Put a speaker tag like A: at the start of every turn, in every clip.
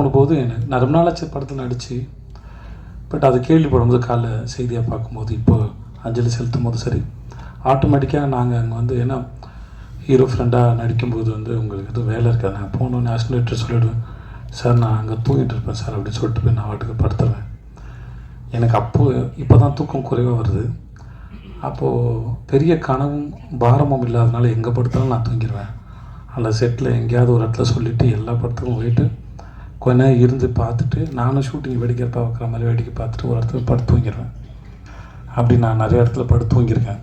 A: போனபோது எனக்கு நான் ரொம்ப நாளாச்சு படத்தில் நடித்து பட் அது கேள்விப்படும்போது காலைல செய்தியாக பார்க்கும்போது இப்போ அஞ்சலி செலுத்தும் போது சரி ஆட்டோமேட்டிக்காக நாங்கள் அங்கே வந்து ஏன்னா ஹீரோ ஃப்ரெண்டாக நடிக்கும்போது வந்து உங்களுக்கு எதுவும் வேலை இருக்காது. நான் போனோன்னே அசினேட்டர் சொல்லிவிடுவேன் சார் நான் அங்கே தூங்கிட்டு இருப்பேன் சார் அப்படின்னு சொல்லிட்டு போய் நான் வாட்டுக்கு படுத்துருவேன். எனக்கு அப்போது இப்போ தான் தூக்கம் குறைவாக வருது. அப்போது பெரிய கனவும் பாரமும் இல்லாதனால எங்கே படுத்தாலும் நான் தூங்கிடுவேன் அந்த செட்டில் எங்கேயாவது ஒரு இடத்துல சொல்லிவிட்டு எல்லா படத்துக்கும் போயிட்டு கொஞ்ச நேரம் இருந்து பார்த்துட்டு நானும் ஷூட்டிங் வேடிக்கை பார்க்குற மாதிரி வேடிக்கை பார்த்துட்டு ஒரு இடத்துல படுத்து தூங்கிடுவேன் அப்படி நான் நிறைய இடத்துல படுத்து தூங்கியிருக்கேன்.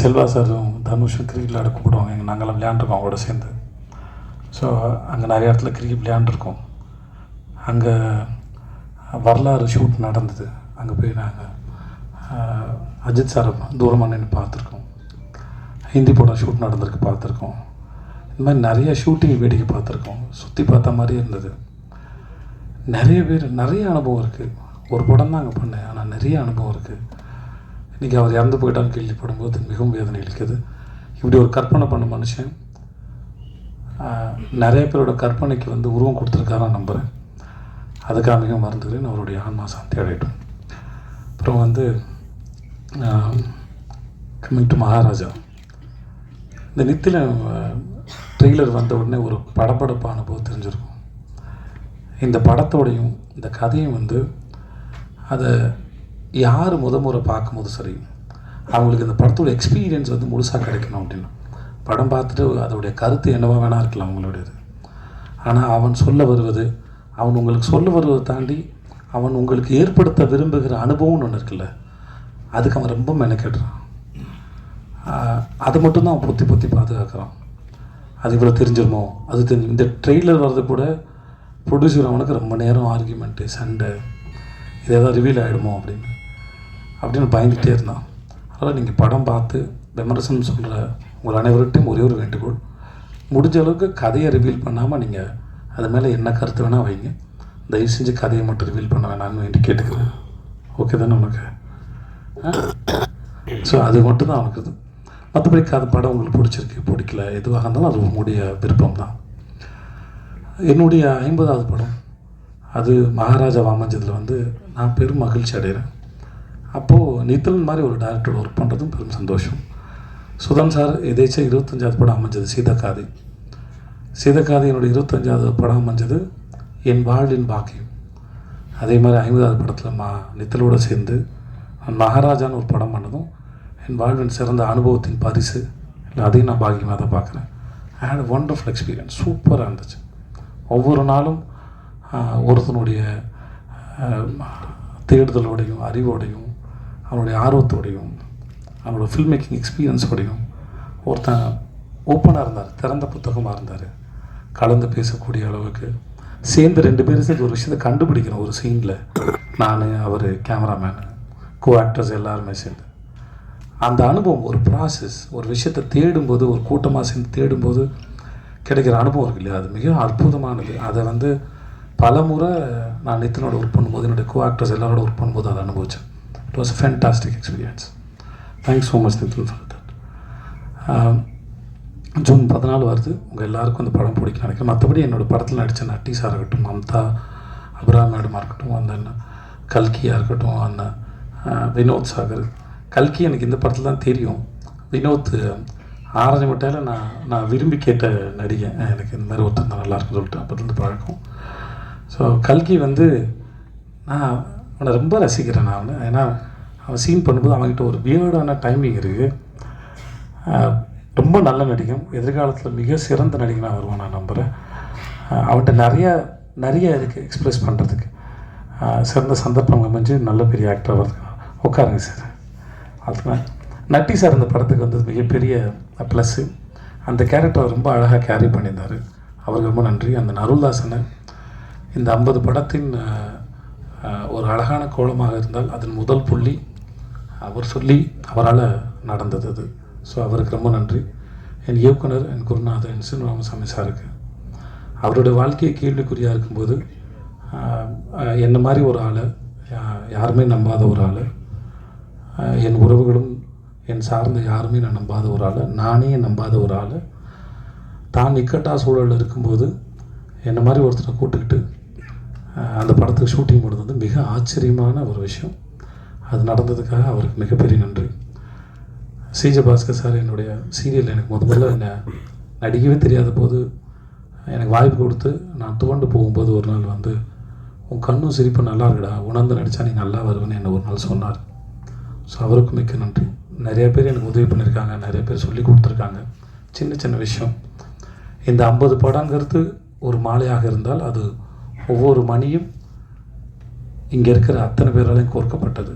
A: செல்வா சாரும் தனுஷும் கிரிக்கெட் விளையாட கூப்பிடுவாங்க. எங்கள் நாங்களாம் விளையாண்டுருக்கோம் அவங்களோட சேர்ந்து. ஸோ அங்கே நிறைய இடத்துல கிரிக்கெட் விளையாண்டுருக்கோம். அங்கே வரலாறு ஷூட் நடந்தது. அங்கே போய் நாங்கள் அஜித் சாரை தூரமாக நின்று பார்த்துருக்கோம். ஹிந்தி படம் ஷூட் நடந்திருக்கு பார்த்துருக்கோம். இந்த மாதிரி நிறைய ஷூட்டிங் வேடிக்கை பார்த்துருக்கோம். சுற்றி பார்த்த மாதிரி இருந்தது. நிறைய பேர் நிறைய அனுபவம் இருக்குது ஒரு படம் தான் அங்கே பண்ணேன். ஆனால் நிறைய அனுபவம் இருக்குது இன்றைக்கி அவர் இறந்து போயிட்டான்னு கேள்விப்படும்போது மிகவும் வேதனை அளிக்குது. இப்படி ஒரு கற்பனை பண்ண மனுஷன் நிறைய பேரோட கற்பனைக்கு வந்து உருவம் கொடுத்துருக்காரு நம்புகிறேன் அதுக்காக மிகவும் மறந்துக்கிறேன் அவருடைய ஆன்மா சாந்தி அடையட்டும். அப்புறம் வந்து கம்மிங் டு மகாராஜா. இந்த நித்தில ட்ரெய்லர் வந்த உடனே ஒரு படப்படப்பான அனுபவம் தெரிஞ்சிருக்கும். இந்த படத்தோடையும் இந்த கதையும் வந்து அதை யார் முத முறை பார்க்கும்போது சரி அவங்களுக்கு இந்த படத்தோட எக்ஸ்பீரியன்ஸ் வந்து முழுசாக கிடைக்கணும் அப்படின்னு. படம் பார்த்துட்டு அதோடைய கருத்து என்னவா வேணா இருக்கலாம் அவங்களுடையது. ஆனால் அவன் சொல்ல வருவது அவன் உங்களுக்கு சொல்ல வருவதை தாண்டி அவன் உங்களுக்கு ஏற்படுத்த விரும்புகிற அனுபவம்னு ஒன்று இருக்குல்ல அதுக்கு அவன் ரொம்ப மெனக்கெடுறான். ஆஹ் அதை மட்டும்தான் அவன் பொத்தி பொத்தி பாதுகாக்கிறான். அது இவ்வளோ தெரிஞ்சிருமோ அது தெரிஞ்சு இந்த ட்ரெய்லர் வர்றது கூட ப்ரொடியூசர் அவனுக்கு ரொம்ப நேரம் ஆர்கியூமெண்ட்டு சண்டை. இது ஏதாவது ரிவீல் ஆகிடுமோ அப்படின்னு. அப்படின்னு பயந்துகிட்டே இருந்தான். அதனால் நீங்கள் படம் பார்த்து விமர்சனம் சொல்கிற உங்கள் அனைவர்கிட்டையும் ஒரே ஒரு வேண்டுகோள். முடிஞ்ச அளவுக்கு கதையை ரிவீல் பண்ணாமல் நீங்கள் அது மேலே என்ன கருத்து வேணால் வைங்க. தயவு செஞ்சு கதையை மட்டும் ரிவீல் பண்ண வேணாம்னு வேண்டி கேட்டுக்கிறேன். ஓகே தானே உனக்கு? ஸோ அது மட்டும் தான் அவனுக்கு இது மற்றபடி அது படம் உங்களுக்கு பிடிச்சிருக்கு பிடிக்கல எதுவாக இருந்தாலும் அது உங்களுடைய விருப்பம் தான் என்னுடைய ஐம்பதாவது படம் அது மகாராஜா வாமஞ்சதில் வந்து நான் பெரும் மகிழ்ச்சி அடைகிறேன். அப்போது நித்தலன் மாதிரி ஒரு டேரக்டர் ஒர்க் பண்ணுறதும் பெரும் சந்தோஷம். சுதன் சார் எதேச்சும் இருபத்தஞ்சாவது படம் அமைஞ்சது சீதக்காதி. சீதக்காதி என்னுடைய இருபத்தஞ்சாவது படம் அமைஞ்சது என் வாழ்வின் பாக்கியம். அதே மாதிரி ஐம்பதாவது படத்தில் மா நித்தலோடு சேர்ந்து மகாராஜான்னு ஒரு படம் பண்ணதும் என் வாழ்வின் சிறந்த அனுபவத்தின் பரிசு. இல்லை அதையும் நான் பாக்கியமாக தான் பார்க்குறேன் ஐ ஹேட் ஒண்டர்ஃபுல் எக்ஸ்பீரியன்ஸ் சூப்பராக இருந்துச்சு. ஒவ்வொரு நாளும் ஒருத்தனுடைய தேடுதலோடையும் அறிவோடையும் அவனுடைய ஆர்வத்தோடையும் அவனோட ஃபில்ம் மேக்கிங் எக்ஸ்பீரியன்ஸோடையும் ஒருத்தன் ஓப்பனாக இருந்தார் திறந்த புத்தகமாக இருந்தார். கலந்து பேசக்கூடிய அளவுக்கு. சேர்ந்து ரெண்டு பேரும் சேர்ந்து ஒரு விஷயத்தை கண்டுபிடிக்கிறோம் ஒரு சீனில் நான் அவர் கேமராமேனு கோ ஆக்டர்ஸ் எல்லாருமே சேர்ந்து. அந்த அனுபவம் ஒரு ப்ராசஸ் ஒரு விஷயத்தை தேடும்போது ஒரு கூட்டமாக சேர்ந்து தேடும்போது கிடைக்கிற அனுபவம் இருக்கு இல்லையா? அது மிக அற்புதமானது. அதை வந்து பல முறை நான் நித்தனோட ஒர்க் பண்ணும்போது என்னுடைய கோ ஆக்டர்ஸ் எல்லாரோட ஒர்க் பண்ணும்போது அதை அனுபவித்தேன் it was fantastic experience thanks so much Nithin for that June பதினாலு வருது. உங்கள் எல்லாருக்கும் அந்த படம் பிடிக்கும் நினைக்கிறேன். மற்றபடி என்னோட படத்தில் நடித்த நட்டிஸாக இருக்கட்டும் மம்தா அபிராம் மேடமாக இருக்கட்டும் அந்த கல்கியாக இருக்கட்டும் அந்த வினோத் சாகர் கல்கி எனக்கு இந்த படத்தில் தான் தெரியும். வினோத் ஆரஞ்சு மிட்டாயில் நான் நான் விரும்பி கேட்ட நடிகை எனக்கு இந்த மாதிரி ஒருத்தர் தான் நல்லா இருக்குன்னு சொல்லிட்டு அப்போதுலேருந்து பழக்கம். ஸோ கல்கி வந்து நான் அவனை ரொம்ப ரசிக்கிறேன் நான் அவனை. ஏன்னா அவன் சீன் பண்ணும்போது அவன்கிட்ட ஒரு வியர்டான டைமிங் இருக்குது ரொம்ப நல்ல நடிகன். எதிர்காலத்தில் மிக சிறந்த நடிகனாக வருவான் நான் நம்புகிறேன் அவன்கிட்ட நிறையா நிறைய இருக்குது எக்ஸ்ப்ரெஸ் பண்ணுறதுக்கு சிறந்த சந்தர்ப்பம் அமைஞ்சு நல்ல பெரிய ஆக்டர் வரதுக்கு உட்காருங்க சார் அதுதான் நட்டி சார் இந்த படத்துக்கு வந்தது மிகப்பெரிய ப்ளஸ்ஸு அந்த கேரக்டர் ரொம்ப அழகாக கேரி பண்ணியிருந்தார். அவருக்கு ரொம்ப நன்றி. அந்த நருள்தாசனை இந்த ஐம்பது படத்தின் ஒரு அழகான கோலமாக இருந்தால் அதன் முதல் புள்ளி அவர் சொல்லி அவரால் நடந்தது அது. ஸோ அவருக்கு ரொம்ப நன்றி. என் இயக்குனர் என் குருநாதர் என் சின் ராமசாமி சாருக்கு. அவருடைய வாழ்க்கையை கேள்விக்குறியாக இருக்கும்போது என்ன மாதிரி ஒரு ஆளை யா- யாருமே நம்பாத ஒரு ஆளை என் உறவுகளும் என் சார்ந்த யாருமே நான் நம்பாத ஒரு ஆளை. நானே நம்பாத ஒரு ஆளை. தான் இக்கட்டா சூழலில் இருக்கும்போது என்னை மாதிரி ஒருத்தரை கூப்பிட்டுக்கிட்டு அந்த படத்துக்கு ஷூட்டிங் போடுறது வந்து மிக ஆச்சரியமான ஒரு விஷயம். அது நடந்ததுக்காக அவருக்கு மிகப்பெரிய நன்றி. சிஜ பாஸ்கர் சார் என்னுடைய சீரியல் எனக்கு முத முதல்ல என்ன நடிக்கவே தெரியாத போது எனக்கு வாய்ப்பு கொடுத்து நான் துவண்டு போகும்போது ஒரு நாள் வந்து உன் கண்ணும் சிரிப்பு நல்லா இருக்குடா. உணர்ந்து நடித்தா நீ நல்லா வருவேன்னு என்ன ஒரு நாள் சொன்னார். ஸோ அவருக்கு மிக்க நன்றி. நிறைய பேர் எனக்கு உதவி பண்ணியிருக்காங்க. நிறைய பேர் சொல்லி கொடுத்துருக்காங்க. சின்ன சின்ன விஷயம். இந்த ஐம்பது படங்கிறது ஒரு மாலையாக இருந்தால் அது ஒவ்வொரு மணியும் இங்கே இருக்கிற அத்தனை பேராலையும் கோர்க்கப்பட்டது.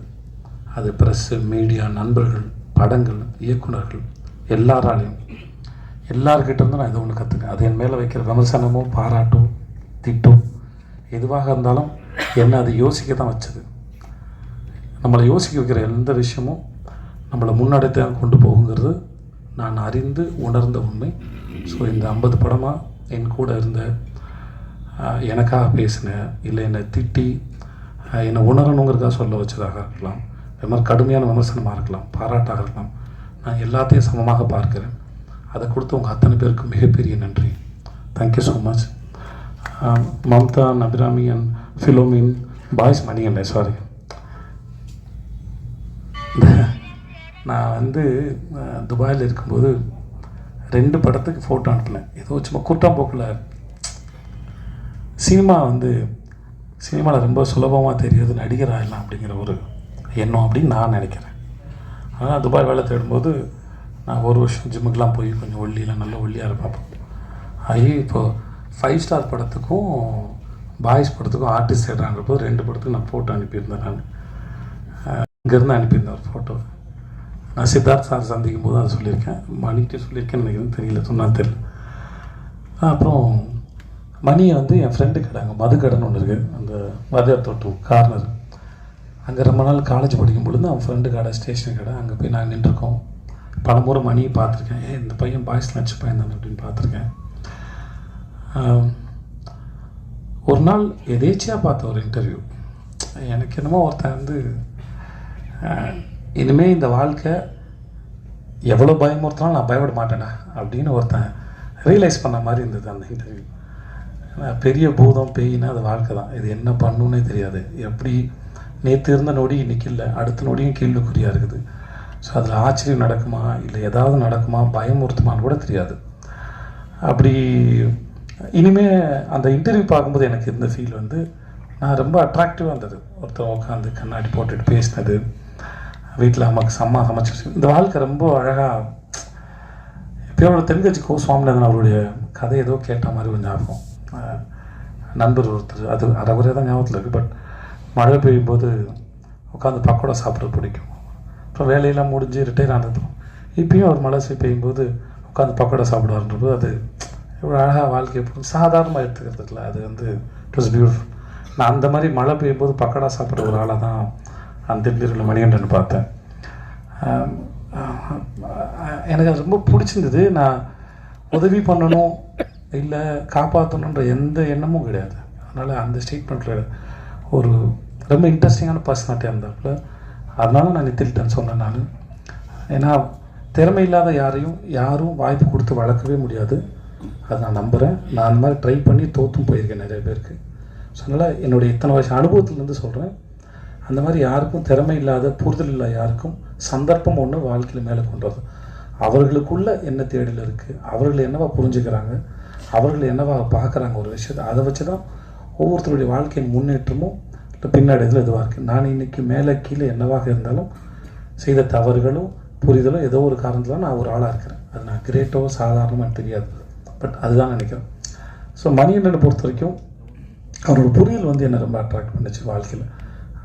A: அது ப்ரெஸ்ஸு மீடியா நண்பர்கள் படங்கள் இயக்குனர்கள் எல்லாராலையும். எல்லார்கிட்டேருந்து நான் இதை ஒன்று கற்றுக்கேன் அது என் மேலே வைக்கிற விமர்சனமோ பாராட்டோ திட்டோ எதுவாக இருந்தாலும் என்னை அது யோசிக்க தான் வச்சது. நம்மளை யோசிக்க வைக்கிற எந்த விஷயமும் நம்மளை முன்னாடி தான் கொண்டு போகுங்கிறது நான் அறிந்து உணர்ந்த உண்மை. ஸோ இந்த ஐம்பது படமாக என் கூட இருந்த எனக்காக பேசின இல்லை என்னை திட்டி என்னை உணரணுங்கிறதுக்காக சொல்ல வச்சதாக இருக்கலாம். இது மாதிரி கடுமையான விமர்சனமாக இருக்கலாம். பாராட்டாக இருக்கலாம். நான் எல்லாத்தையும் சமமாக பார்க்கிறேன். அதை கொடுத்து உங்கள் அத்தனை பேருக்கு மிகப்பெரிய நன்றி. Thank you so much Mamta நபிராமி and Philomin boys மணிகண்டே சாரி நான் வந்து துபாயில் இருக்கும்போது ரெண்டு படத்துக்கு ஃபோட்டோ அனுப்பினேன். ஏதோ சும்மா குட்டாம்போக்கில் சினிமா வந்து சினிமாவில் ரொம்ப சுலபமாக தெரியாது நடிகர் எல்லாம் அப்படிங்கிற ஒரு எண்ணம் அப்படின்னு நான் நினைக்கிறேன். ஆனால் துபாய் வேலை தேடும்போது நான் ஒரு வருஷம் ஜிம்முக்கெலாம் போய் கொஞ்சம் ஒல்லியெல்லாம் நல்ல ஒல்லியாக இருப்பேன் அது இப்போது ஃபைவ் ஸ்டார் படத்துக்கும் பாய்ஸ் படத்துக்கும் ஆர்டிஸ்ட் தேடுறாங்க போது ரெண்டு படத்துக்கும் நான் ஃபோட்டோ அனுப்பியிருந்தேன் நான். இங்கேருந்து அனுப்பியிருந்தேன் ஒரு ஃபோட்டோ நான் சித்தார்த் சார் சந்திக்கும் போது அதை சொல்லியிருக்கேன். மணிக்கு சொல்லியிருக்கேன்னு நினைக்கிறேன். தெரியல. சொன்னா தெரியல. அப்புறம் மணியை வந்து என் ஃப்ரெண்டு கடை அங்கே மது கடைன்னு ஒன்று இருக்குது அந்த மதுர் தோட்டம் கார்னர் அங்கே ரொம்ப நாள் காலேஜ் படிக்கும் பொழுது அவன் ஃப்ரெண்டு கடை ஸ்டேஷன் கடை அங்கே போய் நான் நின்றுருக்கோம். பல முறை மணியை பார்த்துருக்கேன். ஏ இந்த பையன் பாய்ஸ் லட்ச பையன் தானே அப்படின்னு பார்த்துருக்கேன். ஒரு நாள் எதேச்சியாக பார்த்த ஒரு இன்டர்வியூ எனக்கு என்னமோ ஒருத்தன் வந்து இனிமேல் இந்த வாழ்க்கை எவ்வளோ பயமுறுத்தினாலும் நான் பயப்பட மாட்டேனா அப்படின்னு ஒருத்தன் ரியலைஸ் பண்ண மாதிரி இருந்தது அந்த இன்டர்வியூ பெரிய பூதம் பேயினா அது வாழ்க்கை தான். இது என்ன பண்ணுன்னே தெரியாது. எப்படி நேற்று இருந்த நொடி இன்னைக்கு இல்லை. அடுத்த நொடியும் கேள்விக்குறியாக இருக்குது. ஸோ அதில் ஆச்சரியம் நடக்குமா? இல்லை ஏதாவது நடக்குமா? பயமுறுத்துமான்னு கூட தெரியாது. அப்படி இனிமே அந்த இன்டர்வியூ பார்க்கும்போது எனக்கு இருந்த ஃபீல் வந்து நான் ரொம்ப அட்ராக்டிவாக இருந்தது. ஒருத்தர் உட்காந்து கண்ணாடி போட்டுட்டு பேசினது. வீட்டில் அம்மாக்கு அம்மா சமைச்சு இந்த வாழ்க்கை ரொம்ப அழகாக எப்பயோ ஒரு தென்கட்சி கோ சுவாமிநாதன் அவருடைய கதை ஏதோ கேட்ட மாதிரி ஒரு ஞாபகம் நண்பர் ஒருத்தர் அது அறகுறையாக தான் ஞாபகத்தில் இருக்குது பட் மழை பெய்யும்போது உட்காந்து பக்கோடா சாப்பிட பிடிக்கும். அப்புறம் வேலையெல்லாம் முடிஞ்சு ரிட்டையர் ஆனதும் இப்பயும் அவர் மழை பெய்யும்போது உட்காந்து பக்கோடா சாப்பிடுவாருன்றது அது இவ்வளோ அழகாக வாழ்க்கை எப்படி சாதாரணமாக எடுத்துக்கிறதுல அது வந்து இட் வாஸ் பியூட்டிஃபுல் நான் அந்த மாதிரி மழை பெய்யும்போது பக்கோடா சாப்பிட்ற ஒரு ஆளாக தான் அந்த திருப்பதியில் மணிகண்டன் பார்த்தேன். எனக்கு அது ரொம்ப பிடிச்சிருந்தது. நான் உதவி பண்ணணும் இல்லை காப்பாற்றணுன்ற எந்த எண்ணமும் கிடையாது. அதனால் அந்த ஸ்டேட்மெண்ட்டில் ஒரு ரொம்ப இன்ட்ரெஸ்டிங்கான பர்சனாலிட்டியாக இருந்தாப்புல. அதனால நான் நித்தில்ட்டேன்னு சொன்னேன் நான். ஏன்னா திறமை இல்லாத யாரையும் யாரும் வாய்ப்பு கொடுத்து வளர்க்கவே முடியாது. அதை நான் நம்புகிறேன் நான் அந்த மாதிரி ட்ரை பண்ணி தோற்றும் போயிருக்கேன் நிறைய பேருக்கு. ஸோ அதனால் என்னுடைய இத்தனை வருஷம் அனுபவத்துலேருந்து சொல்கிறேன் அந்த மாதிரி யாருக்கும் திறமை இல்லாத புரிதல் இல்லாத யாருக்கும் சந்தர்ப்பம் ஒன்று வாழ்க்கையில் மேலே கொண்டு வரும் அவர்களுக்குள்ள என்ன தேடல் இருக்குது அவர்கள் என்னவா புரிஞ்சுக்கிறாங்க? அவர்கள் என்னவா பார்க்குறாங்க ஒரு விஷயத்தை? அதை வச்சு தான் ஒவ்வொருத்தருடைய வாழ்க்கையின் முன்னேற்றமும் இல்லை பின்னடைதலும் இதுவாக இருக்குது நான் இன்றைக்கி மேலே கீழே என்னவாக இருந்தாலும் செய்த தவறுகளும் புரிதலும் ஏதோ ஒரு காரணத்தில் நான் ஒரு ஆளாக இருக்கிறேன். அது நான் கிரேட்டோ சாதாரணமாக தெரியாது. பட் அதுதான் நினைக்கிறேன். ஸோ மணியண்ணனை பொறுத்த வரைக்கும் அவரோட புரியல் வந்து என்னை ரொம்ப அட்ராக்ட் பண்ணுச்சு வாழ்க்கையில்.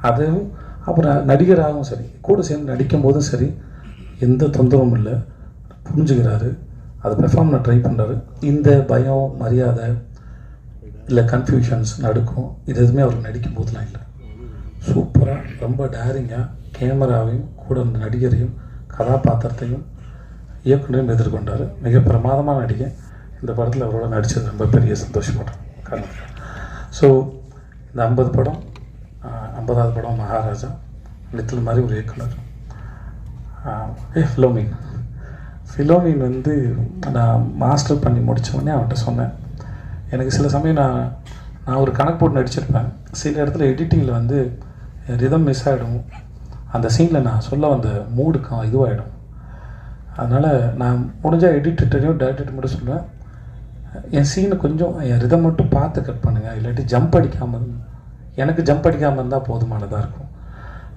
A: அதுவும் அப்புறம் நடிகராகவும் சரி கூட சேர்ந்து நடிக்கும் போதும் சரி எந்த தொந்தரவும் இல்லை. புரிஞ்சுக்கிறாரு. அதை பெர்ஃபார்ம் ட்ரை பண்ணுறாரு இந்த பயம் மரியாதை இல்லை கன்ஃபியூஷன்ஸ் நடக்கும். இது எதுவுமே அவர் நடிக்கும் போதெல்லாம் இல்லை. சூப்பராக ரொம்ப டேரிங்காக கேமராவையும் கூட இருந்த நடிகரையும் கதாபாத்திரத்தையும் இயக்குனரையும் எதிர்கொண்டார். மிக பிரமாதமான நடிகை. இந்த படத்தில் அவரோட நடித்தது ரொம்ப பெரிய சந்தோஷப்படுறேன் காரணம். ஸோ இந்த ஐம்பது படம் ஐம்பதாவது படம் மகாராஜா லிட்டில் மாதிரி ஒரு இயக்குனர் ஏ ஃபிலோமின். ஃபிலோமின் வந்து நான் மாஸ்டர் பண்ணி முடித்தவொடனே அவன்கிட்ட சொன்னேன். எனக்கு சில சமயம் நான் நான் ஒரு கணக்கு போட்டு நடிச்சிருப்பேன். சில இடத்துல எடிட்டிங்கில் வந்து ரிதம் மிஸ் ஆகிடும் அந்த சீனில் நான் சொல்ல வந்த மூடுக்கும் இதுவாகிடும் அதனால் நான் முடிஞ்சால் எடிட்டரையும் டேரக்டர் மட்டும் சொல்லுவேன். என் சீனை கொஞ்சம் என் ரிதம் மட்டும் பார்த்து கட் பண்ணுங்கள் இல்லாட்டி ஜம்ப் அடிக்காமல் எனக்கு ஜம்ப் அடிக்காமல் இருந்தால் போதுமானதாக இருக்கும்.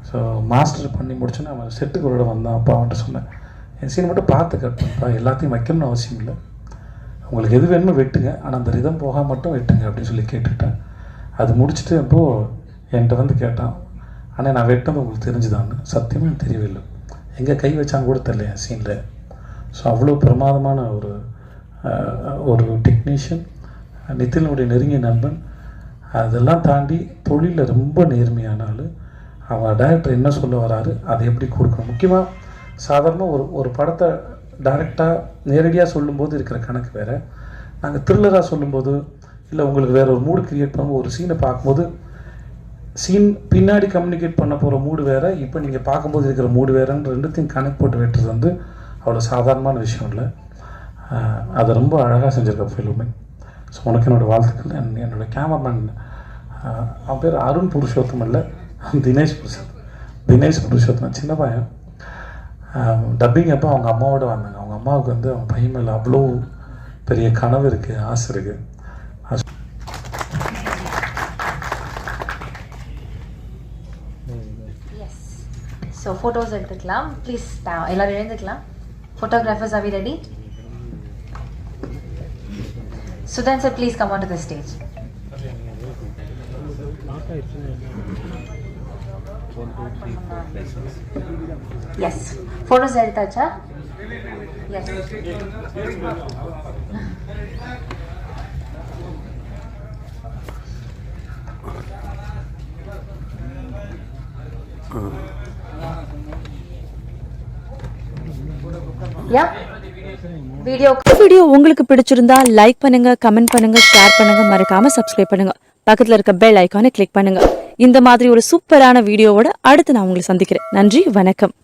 A: ஸோ மாஸ்டர் பண்ணி முடிச்சோன்னே அவன் செட்டுக்கு வந்தான் அப்பா அவன்ட்டு சொன்னேன் என் சீனை மட்டும் பார்த்து கட் பண்ணுப்பா எல்லாத்தையும் வைக்கணும்னு அவசியம் இல்லை. உங்களுக்கு எது வேணுமோ வெட்டுங்க ஆனால் அந்த ரிதம் போக மட்டும் வெட்டுங்க அப்படின்னு சொல்லி கேட்டுக்கிட்டேன். அது முடிச்சுட்டு அப்போது என்கிட்ட வந்து கேட்டான் ஆனால் நான் வெட்டினது உங்களுக்கு தெரிஞ்சுதான்னு. சத்தியமாக தெரியவில்லை. எங்கே கை வச்சாங்க கூட தெரியல என் சீனில் ஸோ அவ்வளோ பிரமாதமான ஒரு ஒரு டெக்னீஷியன் நித்தினுடைய நெருங்கிய நண்பன் அதெல்லாம் தாண்டி தொழிலில் ரொம்ப நேர்மையான ஆள். அவன் டேரக்டர் என்ன சொல்ல வராரு அதை எப்படி கொடுக்கணும்? முக்கியமாக சாதாரணமாக ஒரு ஒரு படத்தை டைரெக்டாக நேரடியாக சொல்லும்போது இருக்கிற கணக்கு வேறு. நாங்கள் த்ரில்லராக சொல்லும்போது இல்லை உங்களுக்கு வேற ஒரு மூடு கிரியேட் பண்ணும்போது ஒரு சீனை பார்க்கும்போது சீன் பின்னாடி கம்யூனிகேட் பண்ண போகிற மூடு வேறு இப்போ நீங்கள் பார்க்கும்போது இருக்கிற மூடு வேறுன்னு ரெண்டுத்தையும் கனெக்ட் போட்டு வெட்டுறது வந்து அவ்வளோ சாதாரணமான விஷயம் இல்லை. அதை ரொம்ப அழகாக செஞ்சுருக்க ஃபிலுமே ஸோ உனக்கு என்னோடய வாழ்த்துக்கள். என் என்னோடய கேமராமேன் அவன் பேர் அருண் புருஷோத்தம் இல்லை தினேஷ் புருஷோத்தம். தினேஷ் புருஷோத்தம் சின்ன பையன். டப்பிங் அப்போ அவங்க அம்மாவோட வந்தாங்க. அவங்க அம்மாவுக்கு வந்து அவங்க பையன் மேலே அவ்வளோ பெரிய கனவு இருக்குது ஆசை இருக்குது
B: ஸோ ஃபோட்டோஸ் எடுத்துக்கலாம். ப்ளீஸ் எல்லாரும் எழுந்துக்கலாம். Photographers are we ready Sudan sir, please come onto the stage. Yes. Photos are Cha? Yes. Yeah? Video
C: video உங்களுக்கு பிடிச்சிருந்தா லைக் பண்ணுங்க கமெண்ட் பண்ணுங்க ஷேர் பண்ணுங்க மறக்காம சப்ஸ்கிரைப் பண்ணுங்க. பக்கத்துல இருக்க பெல் ஐக்கானை கிளிக் பண்ணுங்க. இந்த மாதிரி ஒரு சூப்பரான வீடியோவோட அடுத்து நான் உங்களை சந்திக்கிறேன். நன்றி வணக்கம்.